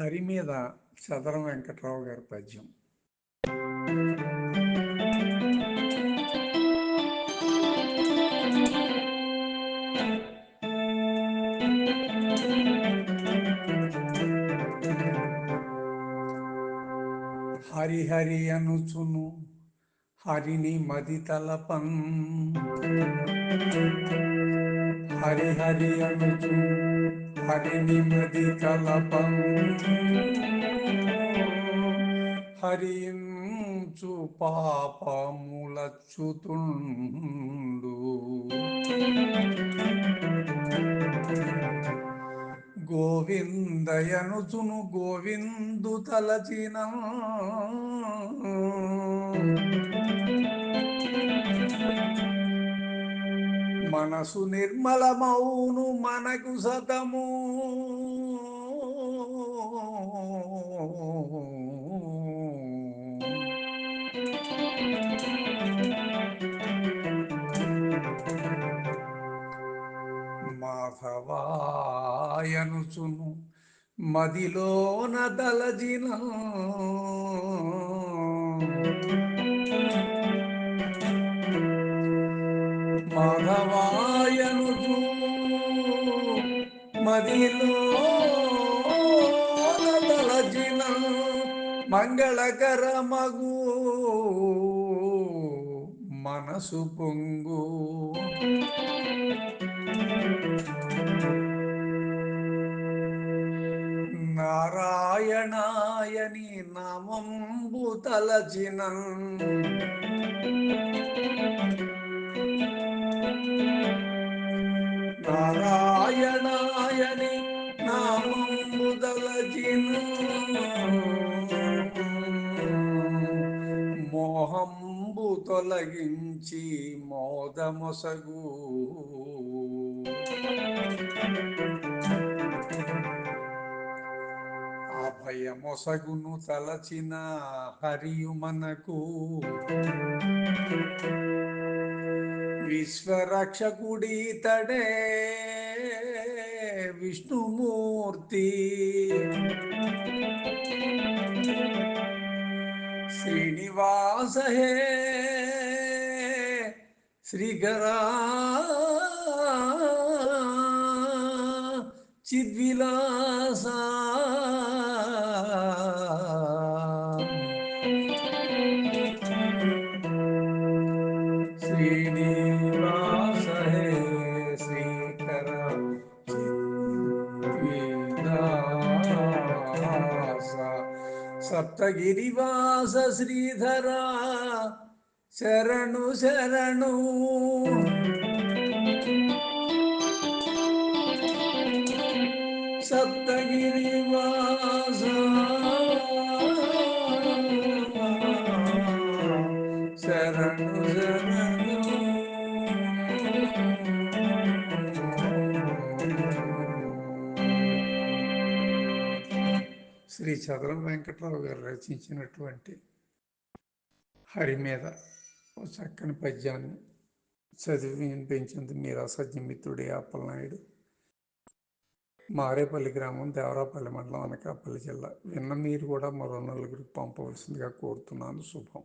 హరి మీద చదరం వెంకట్రావు గారి పద్యం. హరిహరి అనుచును హరిని మది తలపన్ హరి హరి హరిని మది కలపం హరించు పాపములచ్చుతుండు. గోవిందయనుచును గోవిందు తలచినం. మనసు నిర్మలమౌను మనకు సతము. మాధవాయనుచును మదిలోన దలజిన మదిలో దలజిన మంగళకర మగు మనసు పొంగు. నారాయణాయని నామంబు తలచిన నారాయణ నామంబు తలచిన మోహంబు తొలగించి మోదమొసగు అభయమొసగును తలచిన హరియు మనకు విశ్వరక్షకుడి తడే विष्णुमूर्ति। श्रीनिवास है श्रीगरा चिद्विला। చిద్విలాస సప్తగిరివాస శ్రీధరా శరణు శరణు. శ్రీ చదరం వెంకట్రావు గారు రచించినటువంటి హరి మీద ఓ చక్కని పద్యాన్ని చదివి వినిపించింది మీరు అసత్య మిత్రుడి అప్పలనాయుడు మారేపల్లి గ్రామం దేవరాపల్లి మండలం అనకాపల్లి జిల్లా. విన్న మీరు కూడా మరో నలుగురికి పంపవలసిందిగా కోరుతున్నాను. శుభం.